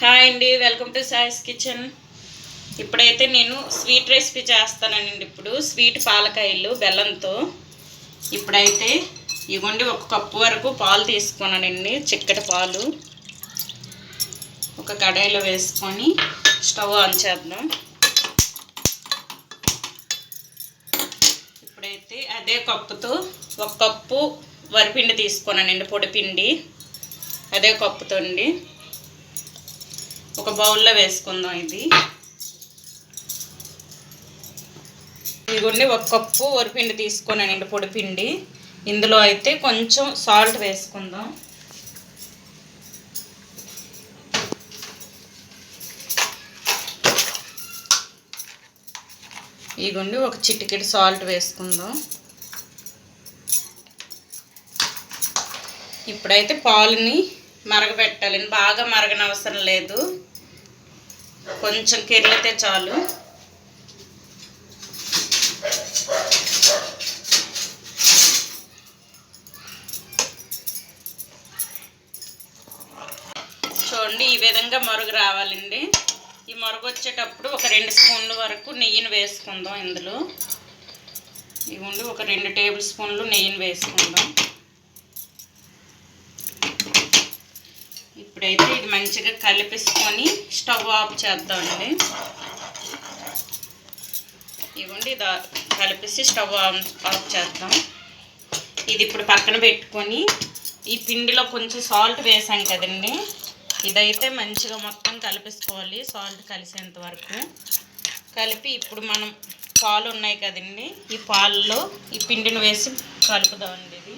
Hi అండి welcome to సాయిస్ kitchen. ఇప్పుడైతే నేను స్వీట్ రెసిపీ చేస్తానండి ఇప్పుడు స్వీట్ పాలకాయలు బెల్లంతో. ఇప్పుడైతే ఇవ్వండి ఒక కప్పు వరకు పాలు తీసుకున్నానండి చిక్కటి పాలు. ఒక కడాయిలో వేసుకొని స్టవ్ ఆన్ చేద్దాం. ఇప్పుడైతే అదే కప్పుతో ఒక కప్పు వరిపిండి తీసుకున్నానండి పొడిపిండి. అదే కప్పుతో అండి. ఒక బౌల్లో వేసుకుందాం ఇది. ఇదిగోండి ఒక కప్పు వరిపిండి తీసుకున్నానండి పొడిపిండి ఇందులో అయితే కొంచెం సాల్ట్ వేసుకుందాం. ఇదిగోండి ఒక చిటికెడు సాల్ట్ వేసుకుందాం. ఇప్పుడైతే పాలుని మరగబెట్టాలండి బాగా మరగనవసరం లేదు. కొంచెం కెరిగితే చాలు. చూడండి ఈ విధంగా మరుగు రావాలండి. ఈ మరుగు వచ్చేటప్పుడు ఒక రెండు స్పూన్ల వరకు నెయ్యిని వేసుకుందాం ఇందులో. ఇవ్వండి ఒక రెండు టేబుల్ స్పూన్లు నెయ్యిని వేసుకుందాం. ఇప్పుడైతే ఇది మంచిగా కలిపేసుకొని స్టవ్ ఆఫ్ చేద్దామండి. ఇవ్వండి ఇది కలిపేసి స్టవ్ ఆఫ్ ఆఫ్ చేద్దాం. ఇది ఇప్పుడు పక్కన పెట్టుకొని ఈ పిండిలో కొంచెం సాల్ట్ వేసాం కదండి. ఇదైతే మంచిగా మొత్తం కలిపేసుకోవాలి సాల్ట్ కలిసేంత వరకు. కలిపి ఇప్పుడు మనం పాలు ఉన్నాయి కదండి ఈ పాలలో ఈ పిండిని వేసి కలుపుదామండి ఇది.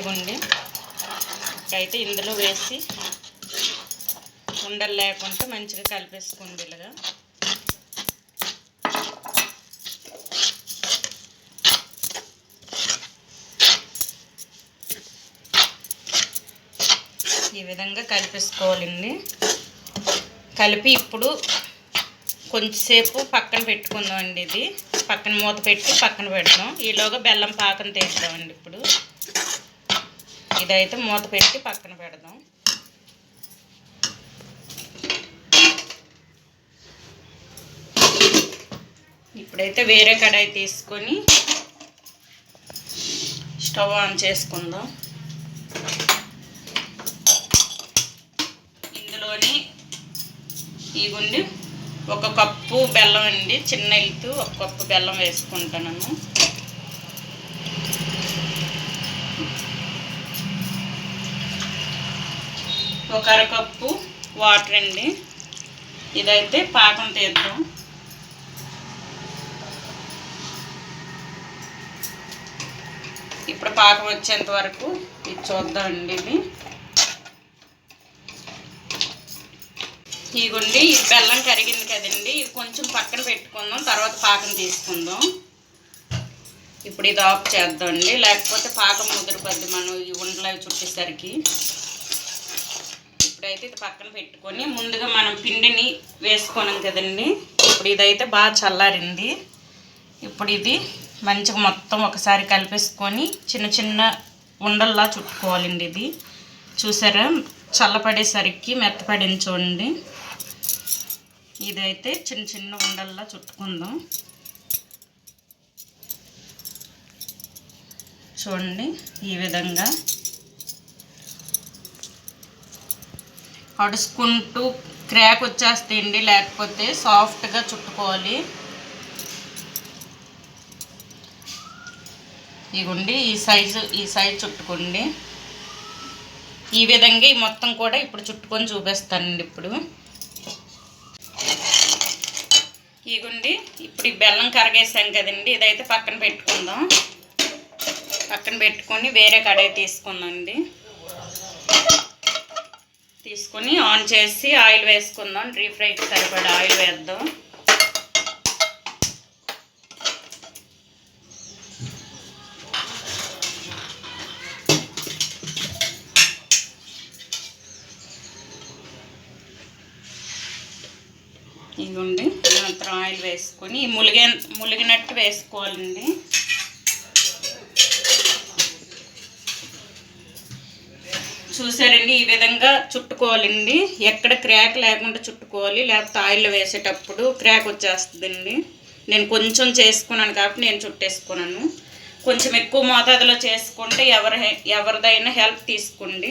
ఇవ్వండి. అయితే ఇందులో వేసి ఉండలు లేకుండా మంచిగా కలిపేసుకోండి ఇలాగా. ఈ విధంగా కలిపేసుకోవాలండి. కలిపి ఇప్పుడు కొంచెంసేపు పక్కన పెట్టుకుందామండి ఇది. పక్కన మూత పెట్టి పక్కన పెడదాం. ఈలోగా బెల్లం పాకం తీద్దామండి ఇప్పుడు. ఇదైతే మూత పెట్టి పక్కన పెడదాం. ఇప్పుడైతే వేరే కడాయి తీసుకొని స్టవ్ ఆన్ చేసుకుందాం. ఇందులోని ఇగుండి ఒక కప్పు బెల్లం అండి చిన్న ఇల్లు ఒక కప్పు బెల్లం వేసుకుంటాను. ఒక అరకప్పు వాటర్ అండి. ఇదైతే పాకం తీద్దాం. ఇప్పుడు పాకం వచ్చేంత వరకు ఇది చూద్దామండి ఇది. ఇదిగోండి ఇది బెల్లం కరిగింది కదండి. ఇది కొంచెం పక్కన పెట్టుకుందాం తర్వాత పాకం తీసుకుందాం. ఇప్పుడు ఇది ఆఫ్ చేద్దామండి లేకపోతే పాకం ముదిరిపోద్ది మనం ఈ ఉండలు చుట్టేసరికి. ఇప్పుడైతే ఇది పక్కన పెట్టుకొని ముందుగా మనం పిండిని వేసుకున్నాం కదండి. ఇప్పుడు ఇదైతే బాగా చల్లారింది. ఇప్పుడు ఇది మంచిగా మొత్తం ఒకసారి కలిపేసుకొని చిన్న చిన్న ఉండల్లా చుట్టుకోవాలండి ఇది. చూసారా? చల్లపడేసరికి మెత్తపడింది చూడండి. ఇదైతే చిన్న చిన్న ఉండల్లా చుట్టుకుందాం. చూడండి ఈ విధంగా అడుచుకుంటూ క్రాక్ వచ్చేస్తాయండి లేకపోతే సాఫ్ట్గా చుట్టుకోవాలి. ఇవ్వండి ఈ సైజు ఈ సైజు చుట్టుకోండి. ఈ విధంగా ఈ మొత్తం కూడా ఇప్పుడు చుట్టుకొని చూపిస్తానండి ఇప్పుడు. ఇగుండి ఇప్పుడు ఈ బెల్లం కరగేసాం కదండి ఇదైతే పక్కన పెట్టుకుందాం. పక్కన పెట్టుకొని వేరే కడాయి తీసుకుందాం అండి. తీసుకొని ఆన్ చేసి ఆయిల్ వేసుకుందాం. డీప్ ఫ్రైకి సరిపడా ఆయిల్ వేద్దాం. ఇదిగోండి మాత్రం ఆయిల్ వేసుకొని ములిగే ములిగినట్టు వేసుకోవాలండి. చూసారండి ఈ విధంగా చుట్టుకోవాలండి. ఎక్కడ క్రాక్ లేకుండా చుట్టుకోవాలి లేకపోతే ఆయిల్ వేసేటప్పుడు క్రాక్ వచ్చేస్తుందండి. నేను కొంచెం చేసుకున్నాను కాబట్టి నేను చుట్టేసుకున్నాను. కొంచెం ఎక్కువ మోతాదులో చేసుకుంటే ఎవరి ఎవరిదైనా హెల్ప్ తీసుకోండి.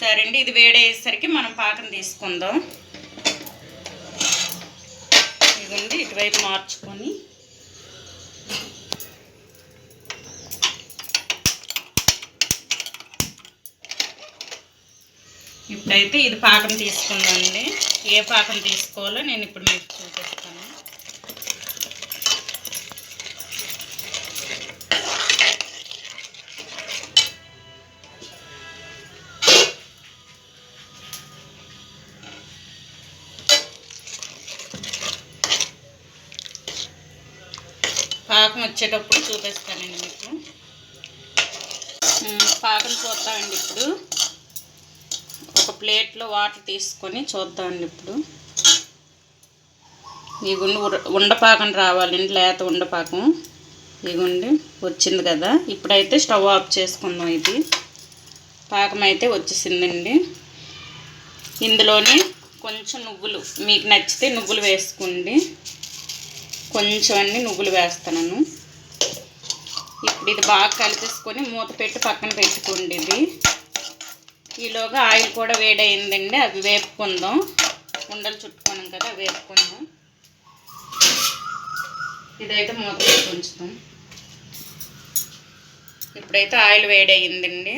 సరే అండి ఇది వేడయ్యేసరికి మనం పాకం తీసుకుందాం. ఇదిగోండి ఇటువైపు మార్చుకొని ఇప్పుడైతే ఇది పాకం తీసుకుందండి ఏ పాకం తీసుకోవాలో నేను ఇప్పుడు మీకు చూపిస్తాను. పాకం వచ్చేటప్పుడు చూపిస్తానండి మీకు. పాకం చూస్తామండి ఇప్పుడు. ప్లేట్లో వాటర్ తీసుకొని చూద్దామండి ఇప్పుడు. ఇగుండి ఉర- ఉండపాకం రావాలండి లేత ఉండపాకం. ఇగుండి వచ్చింది కదా. ఇప్పుడైతే స్టవ్ ఆఫ్ చేసుకుందాం ఇది. పాకం అయితే వచ్చేసిందండి. ఇందులోనే కొంచెం నువ్వులు మీకు నచ్చితే నువ్వులు వేసుకోండి. కొంచెం అన్ని నువ్వులు వేస్తున్నాను ఇప్పుడు ఇది బాగా కలిపేసుకొని మూత పెట్టి పక్కన పెట్టుకోండి ఇది. ఈలోగా ఆయిల్ కూడా వేడైందండి. అవి వేపుకుందాం. ఉండలు చుట్టుకున్నాం కదా వేపుకుందాం. ఇదైతే మూత ఉంచుతాం. ఇప్పుడైతే ఆయిల్ వేడయిందండి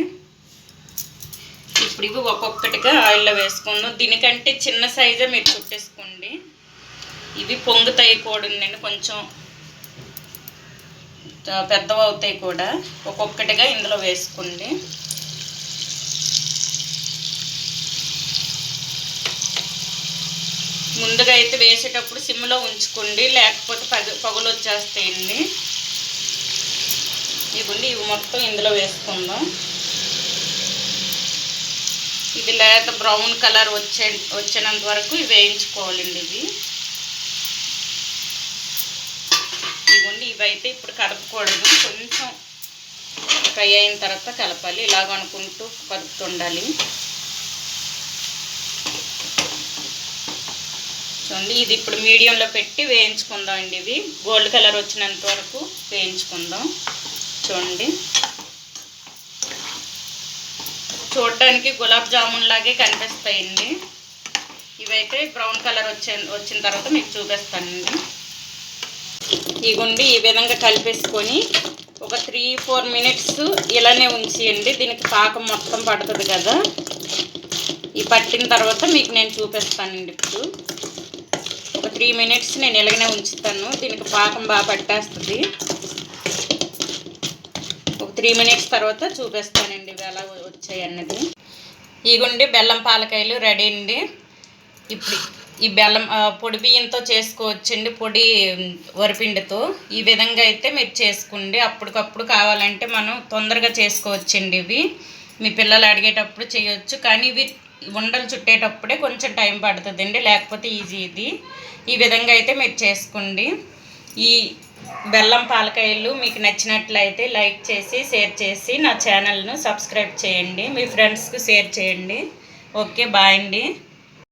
ఇప్పుడు ఇవి ఒక్కొక్కటిగా ఆయిల్లో వేసుకుందాం. దీనికంటే చిన్న సైజే మీరు చుట్టేసుకోండి. ఇవి పొంగుతాయి కూడా ఉందండి. కొంచెం పెద్దవవుతాయి పెద్దవి అవుతాయి కూడా. ఒక్కొక్కటిగా ఇందులో వేసుకోండి. ముందుగా అయితే వేసేటప్పుడు సిమ్లో ఉంచుకోండి లేకపోతే పగ పగులు వచ్చేస్తాయండి ఇవ్వండి ఇవి మొత్తం ఇందులో వేసుకుందాం. ఇది లేత బ్రౌన్ కలర్ వచ్చే వచ్చినంత వరకు ఇవి వేయించుకోవాలండి ఇవి. ఇవ్వండి ఇవైతే ఇప్పుడు కలపకూడదు కొంచెం ఫ్రై అయిన తర్వాత కలపాలి. ఇలాగ అనుకుంటూ కలుపుతుండాలి చూడండి. ఇది ఇప్పుడు మీడియంలో పెట్టి వేయించుకుందాం అండి ఇది. గోల్డ్ కలర్ వచ్చినంత వరకు వేయించుకుందాం. చూడండి. చూడడానికి గులాబ్ జామున్ లాగే కనిపిస్తాయండి. ఇవైతే బ్రౌన్ కలర్ వచ్చే వచ్చిన తర్వాత మీకు చూపిస్తానండి. ఇగుండి ఈ విధంగా కలిపేసుకొని ఒక త్రీ ఫోర్ మినిట్స్ ఇలానే ఉంచేయండి. దీనికి పాకం మొత్తం పడుతుంది కదా. ఈ పట్టిన తర్వాత మీకు నేను చూపిస్తానండి ఇప్పుడు. త్రీ మినిట్స్ నేను ఇలాగనే ఉంచుతాను. దీనికి పాకం బాగా పట్టేస్తుంది. ఒక త్రీ మినిట్స్ తర్వాత చూపిస్తానండి ఇవి ఎలా వచ్చాయి అన్నది. ఇగుండి బెల్లం పాలకాయలు రెడీ అండి. ఇప్పుడు ఈ బెల్లం పొడి బియ్యంతో చేసుకోవచ్చండి పొడి వరిపిండితో. ఈ విధంగా అయితే మీరు చేసుకోండి. అప్పటికప్పుడు కావాలంటే మనం తొందరగా చేసుకోవచ్చండి ఇవి. మీ పిల్లలు అడిగేటప్పుడు చేయొచ్చు. కానీ ఇవి ఉండలు చుట్టేటప్పుడే కొంచెం టైం పడుతుందండి లేకపోతే ఈజీ ఇది. ఈ విధంగా అయితే మీరు చేసుకోండి. ఈ బెల్లం పాలకాయలు మీకు నచ్చినట్లయితే లైక్ చేసి షేర్ చేసి నా ఛానల్ను సబ్స్క్రైబ్ చేయండి. మీ ఫ్రెండ్స్కు షేర్ చేయండి. ఓకే బాయ్ అండి.